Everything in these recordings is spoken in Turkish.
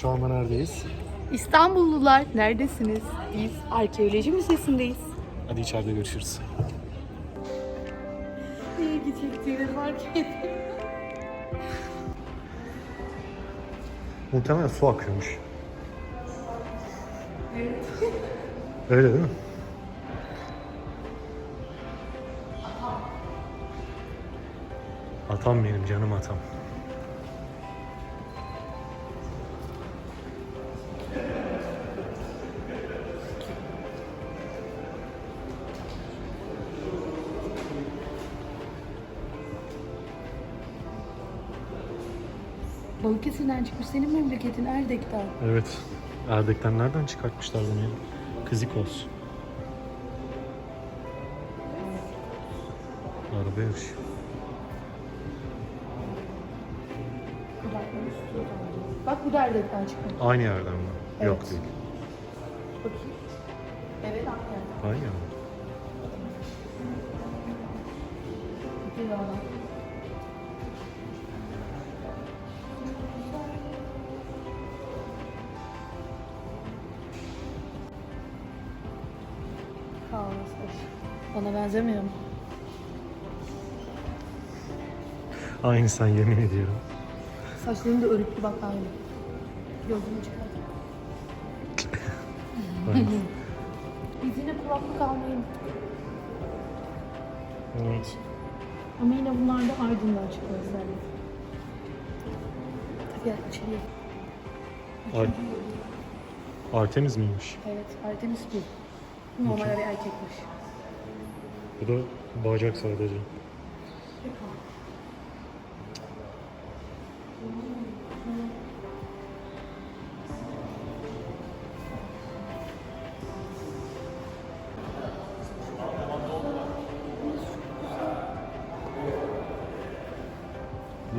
Şu anda neredeyiz? İstanbullular neredesiniz? Biz Arkeoloji Müzesi'ndeyiz. Hadi içeride görüşürüz. Neye gidecektiğini fark ettim. Muhtemelen su akıyormuş. Öyle değil mi? Atam benim canım atam. Balıkesir'den çıkmış senin memleketin Erdek'ten. Evet. Erdek'ten nereden çıkartmışlar bunu ya? Kızikos. Araba yarışı. Bak bu da Erdek'ten çıkmış. Aynı yerden mi? Yok Evet. değil. Bakayım. Evet aynı yerden. Aynı yer Bana benzemiyor mu? Aynı sen yemin ediyorum. Saçlarım da örüklü bak aynı. Gözümü. Biz yine kulaklık almayı evet. Ama yine bunlar da Aydın'dan çıkıyor özellikle. Gel içeriye. Ar- Artemiz miymiş? Evet, Artemis bu. Normal bir erkekmiş. Bu da bacak sadece.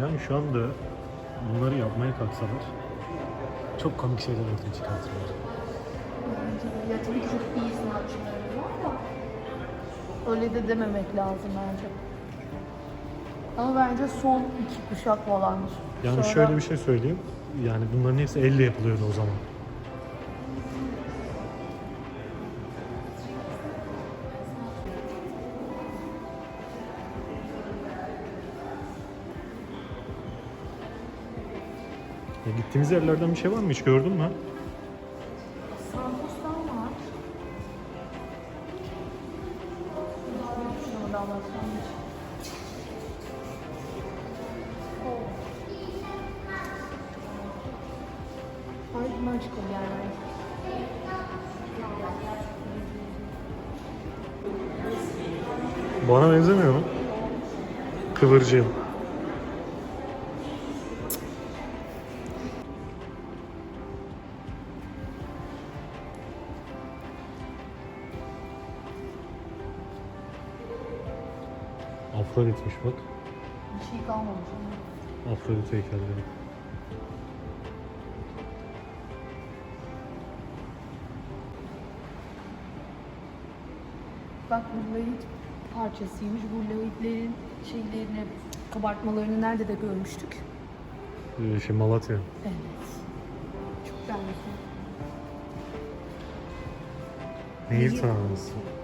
Yani şu anda bunları yapmaya kalksalar çok komik şeyler ortaya çıkartırlar. Ya tabii ki çok iyi sanatçılarımız var da öyle de dememek lazım bence. Ama bence son iki kuşak falandır. Yani Sonra- şöyle bir şey söyleyeyim. Yani bunların hepsi elle yapılıyordu o zaman. Ya gittiğimiz yerlerden bir şey var mı? Hiç gördün mü? Bana benzemiyor mu? Kıvırcığım. Afrodit'miş bak. Bir şey kalmamış. Afrodit heykelleri. Bak bu lahit parçasıymış. Bu lahitlerin şeylerini, kabartmalarını nerede de görmüştük. Ee, şey Malatya. Evet. Çok şey. Nehir tanrısı. İzmir.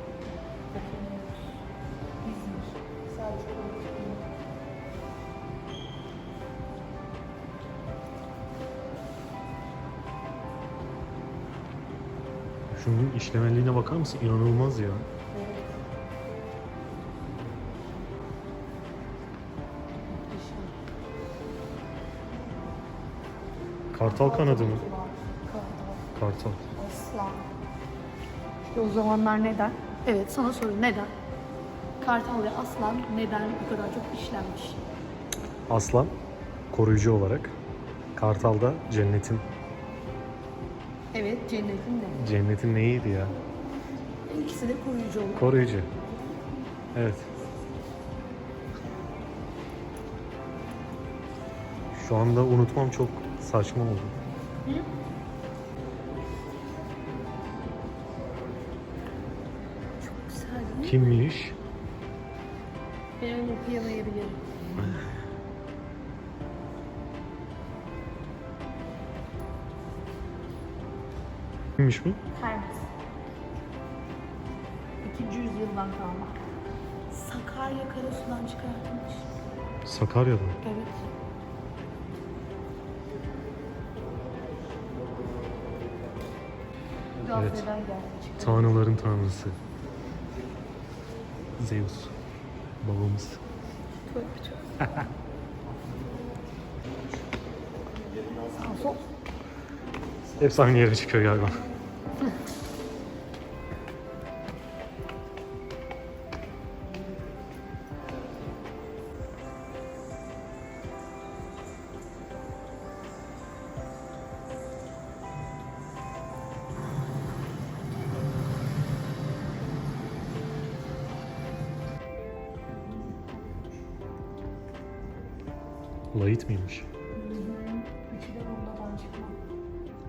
Şunun işlemeliğine bakar mısın? İnanılmaz ya. Kartal kanadı mı? Kartal. Kartal. Aslan. İşte o zamanlar neden? Evet sana soru neden? Kartal ve aslan neden bu kadar çok işlenmiş? Aslan koruyucu olarak. Kartal da cennetin. Evet cennetin de. Cennetin neyiydi ya? İkisi de koruyucu olur. Koruyucu. Evet. Şu anda unutmam çok saçma oldu. Çok güzel değil mi? Kimmiş? Ben onu okuyamayabilirim. Kimmiş bu? Hermes. İkinci yüzyıldan kalma. Sakarya Karasu'dan çıkartılmış. Sakarya'dan. Evet. Gafeden geldi çıkartılmış. Tanrıların tanrısı. Zeus. Babamız. Tövbe tövbe. Sağ. Hepsi aynı yere çıkıyor galiba. Layıt mıymış?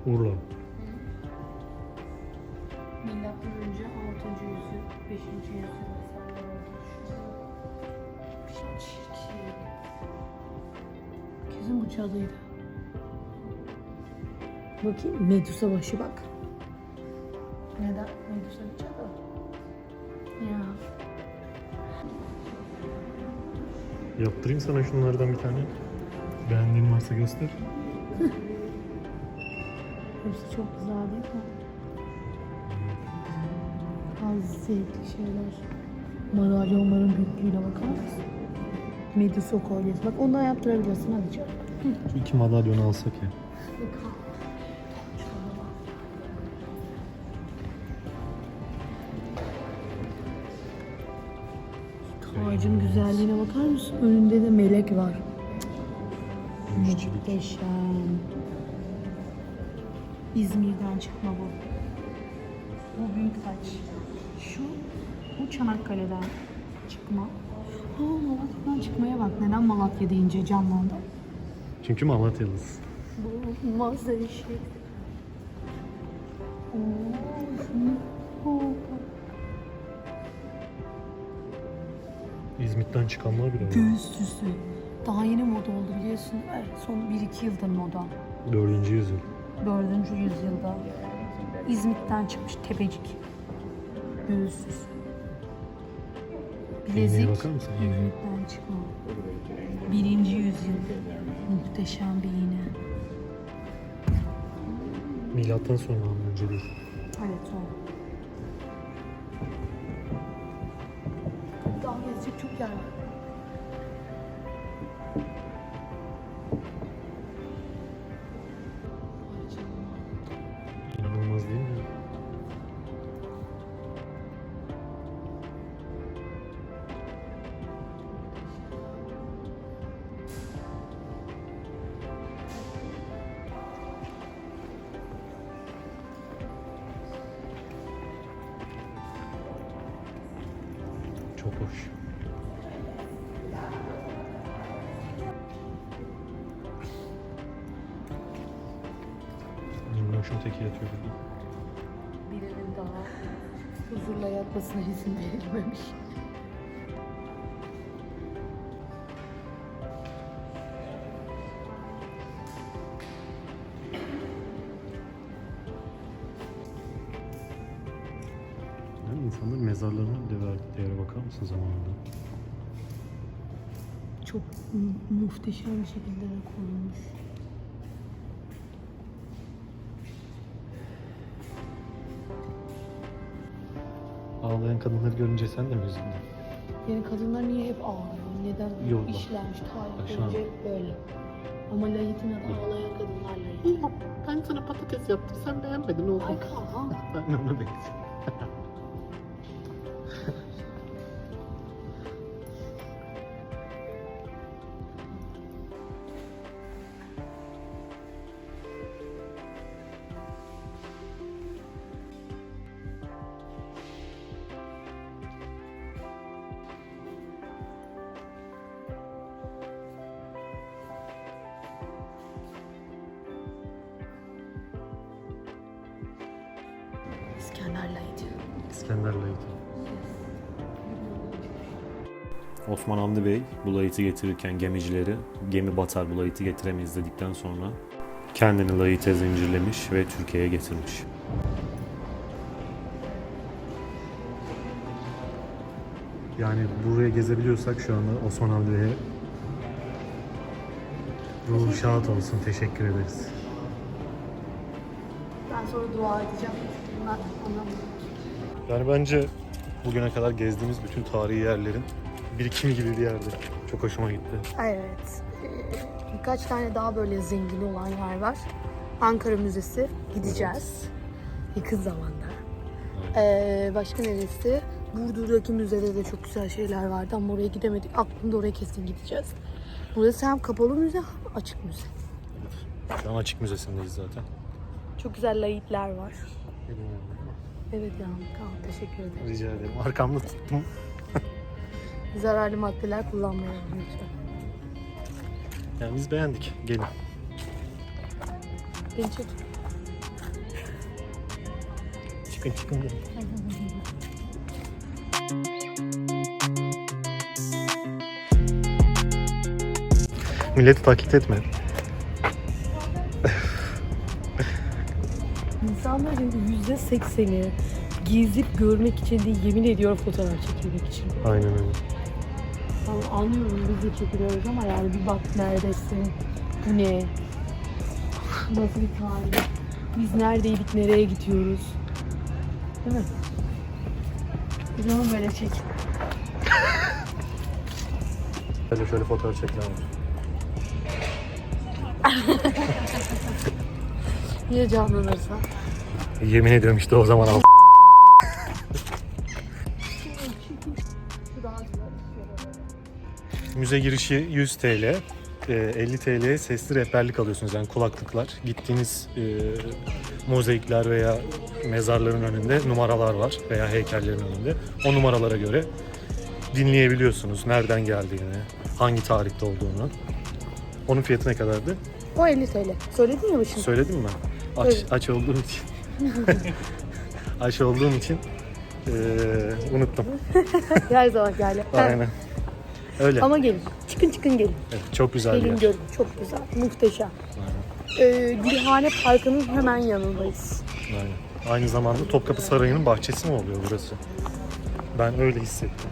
Urla. Milattan önce 6. yüzyıl, 5. yüzyıl eserler olmuş. Bir şey çirkin. Kesin bu çalıydı. Bakayım Medusa başı bak. Neden? Medusa bir çalı. Ya. Yaptırayım sana şunlardan bir tane. Beğendiğin varsa göster. Hepsi çok güzel değil mi? Az zevkli şeyler. Madalyonların büyüklüğüne bakar mısın? Medusa kolyesi. Bak ondan yaptırabilirsin hadi canım. Şu iki madalyonu alsak ya. Tacın güzelliğine bakar mısın? Önünde de melek var. Müşçilik. Muhteşem. İzmir'den çıkma bu. Bu büyük taç. Şu, bu Çanakkale'den çıkma. Aa Malatya'dan çıkmaya bak. Neden Malatya deyince canlandı? Çünkü Malatyalısın. Bu masa işi. Oo, şunu. Oo, bak. İzmit'ten çıkanlar bile var. Göğüs süsü. Daha yeni moda oldu biliyorsun? Son 1-2 yıldır moda. Dördüncü yüzyıl. 4. yüzyılda. İzmit'ten çıkmış tepecik. Göğüs süsü. Bilezik. Bakar mısın? İzmit'ten çıkma. Birinci yüzyıl. Muhteşem bir iğne. Milattan sonra ama önce değil. Evet o. Daha gezecek çok yer var. Hoş. Minnoşun teki yatıyor burada. Birinin daha huzurla yatmasına izin verilmemiş. Bakar mısın zamanında? Çok mu- muhteşem bir şekilde de korunmuş. Ağlayan kadınları görünce sen de mi üzüldün? Yani kadınlar niye hep ağlıyor? Neden Yolla. işlenmiş tarih Aşağı. boyunca hep böyle. Ama Layıt'ın adı ağlayan kadınlar Layıt. Ben sana patates yaptım, sen beğenmedin oğlum. Ay Kaan. Ben onu bekliyorum. İskender'la gidiyor. İskender'la gidiyor. Osman Hamdi Bey bulayıtı getirirken gemicileri gemi batar bulayıtı getiremeyiz dedikten sonra kendini layıte zincirlemiş ve Türkiye'ye getirmiş. Yani buraya gezebiliyorsak şu anda Osman Hamdi Bey'e ruhu şahat olsun. Teşekkür ederiz. Ben sonra dua edeceğim. Bunlar. Yani bence bugüne kadar gezdiğimiz bütün tarihi yerlerin birikimi gibi bir yerde. Çok hoşuma gitti. Evet. Ee, birkaç tane daha böyle zengin olan yer var. Ankara Müzesi gideceğiz. Yakın zamanda. Ee, başka neresi? Burdur'daki müzede de çok güzel şeyler vardı ama oraya gidemedik. Aklımda oraya kesin gideceğiz. Burası hem kapalı müze hem açık müze. Şu an açık müzesindeyiz zaten. Çok güzel layitler var. Evet ya, tamam, teşekkür ederim. Rica ederim. Arkamda tuttum. Zararlı maddeler kullanmayalım lütfen. Yani biz beğendik. Gelin. Beni çek. Çıkın çıkın gelin. Milleti taklit etme. İnsanların yüzde sekseni gezip görmek için değil, yemin ediyorum fotoğraf çekilmek için. Aynen öyle. Tamam, anlıyorum biz de çekiliyoruz ama yani bir bak neredesin, bu ne, nasıl bir tarih, biz neredeydik, nereye gidiyoruz, değil mi? Bir zaman böyle çek. Şöyle şöyle fotoğraf çekilen var. Niye canlanırsa? Yemin ediyorum işte o zaman al. Müze girişi 100 TL. e, 50 TL'ye sesli rehberlik alıyorsunuz yani kulaklıklar. Gittiğiniz e, mozaikler veya mezarların önünde numaralar var veya heykellerin önünde. O numaralara göre dinleyebiliyorsunuz nereden geldiğini, hangi tarihte olduğunu. Onun fiyatı ne kadardı? O 50 TL. Söyledin ya şimdi. Söyledim mi? Aç, Evet. aç olduğum için. aç olduğum için e, unuttum. Her zaman yani. Aynen. Öyle. Ama gelin. Çıkın çıkın gelin. Evet, çok güzel bir Gelin yer. görün. Çok güzel. Muhteşem. Aynen. Ee, Gülhane Parkı'nın hemen yanındayız. Aynen. Aynı zamanda Topkapı Sarayı'nın bahçesi mi oluyor burası? Ben öyle hissettim.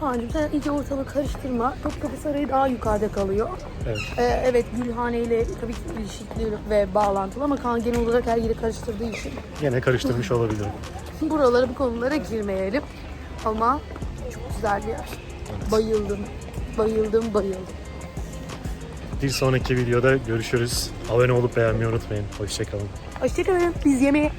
Kaan'cığım sen iyice ortalığı karıştırma. Topkapı Sarayı daha yukarıda kalıyor. Evet. Ee, evet Gülhane ile tabii ki ilişkili ve bağlantılı ama Kaan genel olarak her yeri karıştırdığı için Yine karıştırmış olabilirim. buralara bu konulara girmeyelim. Ama çok güzel bir yer. Bayıldım. Bayıldım, bayıldım. Bir sonraki videoda görüşürüz. Abone olup beğenmeyi unutmayın. Hoşçakalın. Hoşçakalın. Biz yemeğe